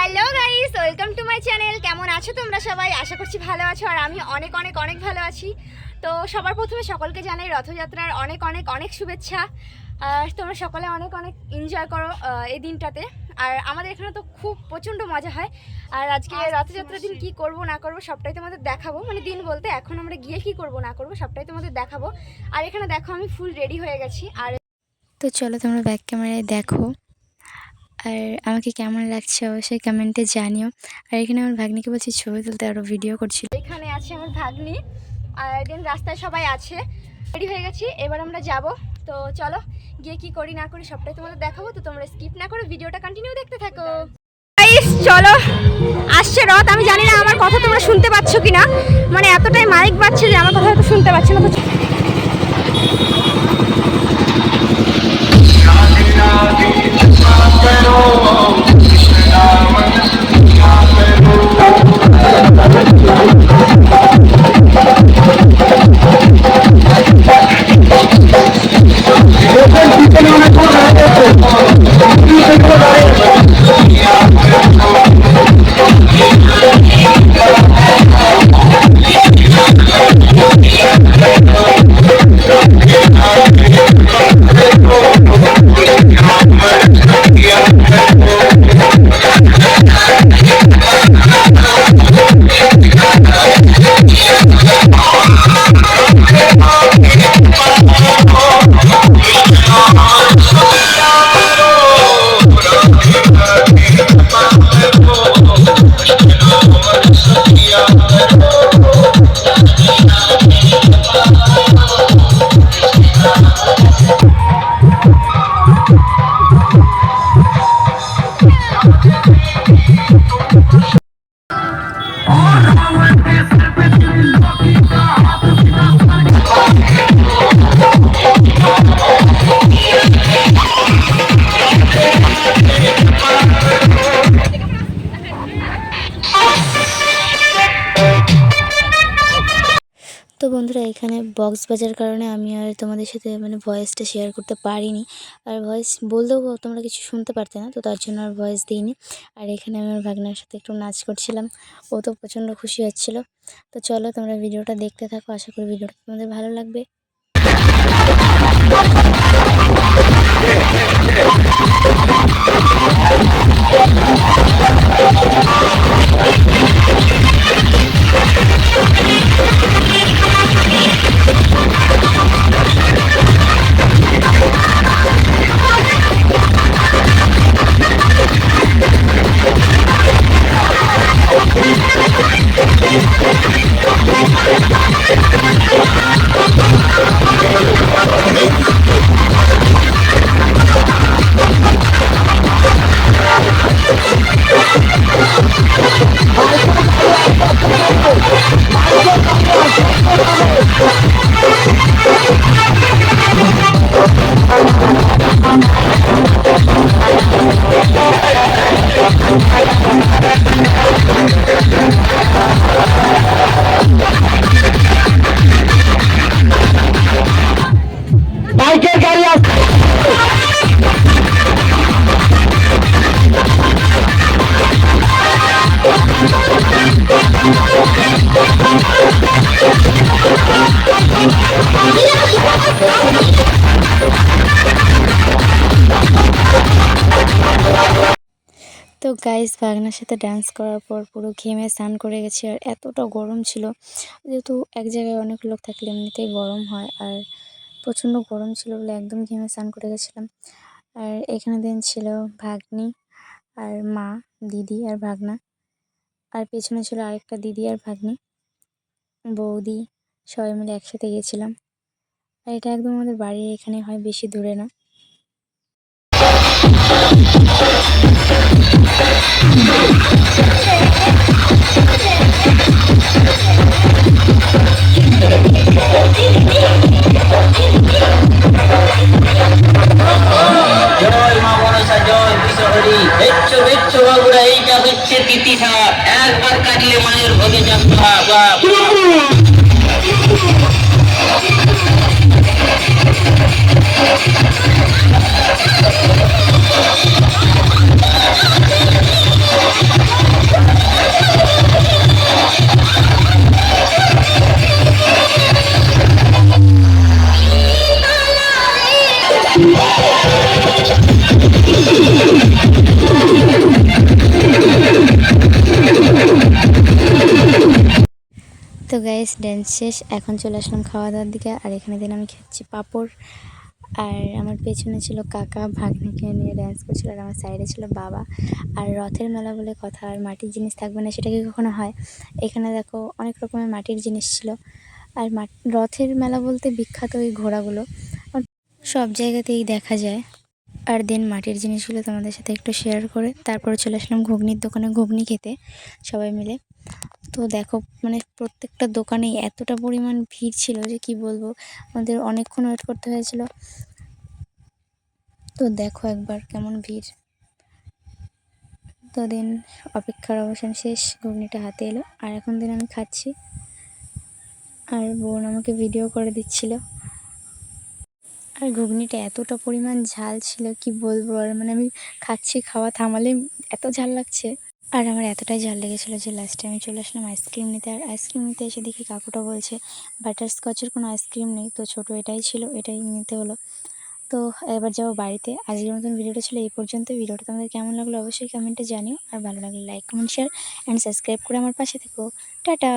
Hello guys welcome to my channel. কেমন আছো তোমরা সবাই? আশা করছি ভালো আছো আর আমি অনেক অনেক অনেক ভালো আছি। তো সবার প্রথমে সকলকে জানাই রথযাত্রার অনেক অনেক অনেক শুভেচ্ছা। আর তোমরা সকলে অনেক অনেক এনজয় করো এই দিনটাতে। আর আমাদের এখানে তো খুব প্রচণ্ড মজা হয়। আর আজকে রথযাত্রার দিন কি করব না করব সবটাই তোমাদের দেখাবো। মানে দিন বলতে এখন আমরা গিয়ে কি করব না করব সবটাই তোমাদের দেখাবো। আর এখানে দেখো আমি ফুল রেডি হয়ে গেছি। আর তো চলো তোমরা ব্যাক ক্যামেরায় দেখো। আর আমাকে কেমন লাগছে অবশ্যই কমেন্টে জানিও। আর এখানে আমার ভাগ্নিকে বলছি, ছবি তুলতে আরও ভিডিও করছিল। এখানে আছে আমার ভাগ্নি। আর একদিন রাস্তায় সবাই আছে। রেডি হয়ে গেছি, এবার আমরা যাব। তো চলো, গিয়ে কি করি না করি সবটাই তোমাদের দেখাবো। তো তোমরা স্কিপ না করে ভিডিওটা কন্টিনিউ দেখতে থাকো। চলো। আসছে রথ, আমি জানি না আমার কথা তোমরা শুনতে পাচ্ছ কি না মানে এতটাই মাইক বাজছে যে আমার কথা হয়তো শুনতে পাচ্ছ না। তো Hospital. তো বন্ধুরা, এখানে বক্স বাজার কারণে আমি আর তোমাদের সাথে মানে ভয়েসটা শেয়ার করতে পারিনি। আর ভয়েস বলতেও তোমরা কিছু শুনতে পারতে না, তো তার জন্য আর ভয়েস দিইনি। আর এখানে আমি আমার ভাগ্নার সাথে একটু নাচ করছিলাম, ও তো প্রচণ্ড খুশি হচ্ছিল। তো চলো তোমরা ভিডিওটা দেখতে থাকো, আশা করি ভিডিওটা তোমাদের ভালো লাগবে। ¡Vamos! তো গাইস বাগনার সাথে ডান্স করার পর পুরো ঘেমে স্নান করে গেছি আর এতটা গরম ছিল। যেহেতু এক জায়গায় অনেক লোক থাকলে এমনিতেই গরম হয় আর প্রচণ্ড গরম ছিল বলে একদম ঘেমে স্নান করে গেছিলাম। আর এখানে দিন ছিল ভাগ্নি আর মা, দিদি আর ভাগনা। আর পেছনে ছিল আরেকটা দিদি আর ভাগ্নি। বৌদি সবাই মিলে একসাথে গেছিলাম। আর এটা একদম আমাদের বাড়ির এখানে হয়, বেশি দূরে না। একবার কাটলে মায়ের ভোগে যাত্রা বাপ ¡Vamos! গাইস ড্যান্স শেষ। এখন চলে আসলাম খাওয়া দাওয়ার দিকে। আর এখানে দিন আমি খাচ্ছি পাঁপড়। আর আমার পেছনে ছিল কাকা, ভাগ্নিকে নিয়ে ড্যান্স করছিল। আর আমার সাইডে ছিল বাবা। আর রথের মেলা বলে কথা, আর মাটির জিনিস থাকবে না, সেটা কি কখনো হয়? এখানে দেখো, অনেক রকমের মাটির জিনিস ছিল। আর রথের মেলা বলতে বিখ্যাত ওই ঘোড়াগুলো। সব জায়গাতেই দেখা যায়। আর দেন মাটির জিনিসগুলো তোমাদের সাথে একটু শেয়ার করে। তারপরে চলে আসলাম ঘুগনির দোকানে ঘুগনি খেতে। সবাই মিলে তো দেখো মানে প্রত্যেকটা দোকানেই এতটা পরিমাণ ভিড় ছিল যে কি বলব, আমাদের অনেকক্ষণ ওয়েট করতে হয়েছিল। তো দেখো একবার কেমন ভিড়। তো দিন অপেক্ষার অবসান শেষ, ঘুগনিটা হাতে এলো, আর এখন দিন আমি খাচ্ছি। আর বোন আমাকে ভিডিও করে দিচ্ছিল। আর ঘুগনিটা এতটা পরিমাণ ঝাল ছিল, কি বলব, আর মানে আমি খাচ্ছি, খাওয়া থামালে এত ঝাল লাগছে। আর আমার এতটাই জাল লেগেছিলো যে লাস্টে আমি চলে আসলাম আইসক্রিম নিতে। আর আইসক্রিম নিতে এসে দেখি কাকুটা বলছে বাটার স্কচের কোনো আইসক্রিম নেই। তো ছোটো এটাই ছিল, এটাই নিতে হলো। তো এবার যাব বাড়িতে। আজকের মতন ভিডিওটা ছিল এই পর্যন্ত। ভিডিওটা তোমাদের কেমন লাগল অবশ্যই কমেন্টে জানিও। আর ভালো লাগলে like comment share and subscribe করে আমার পাশে থেকো। টাটা!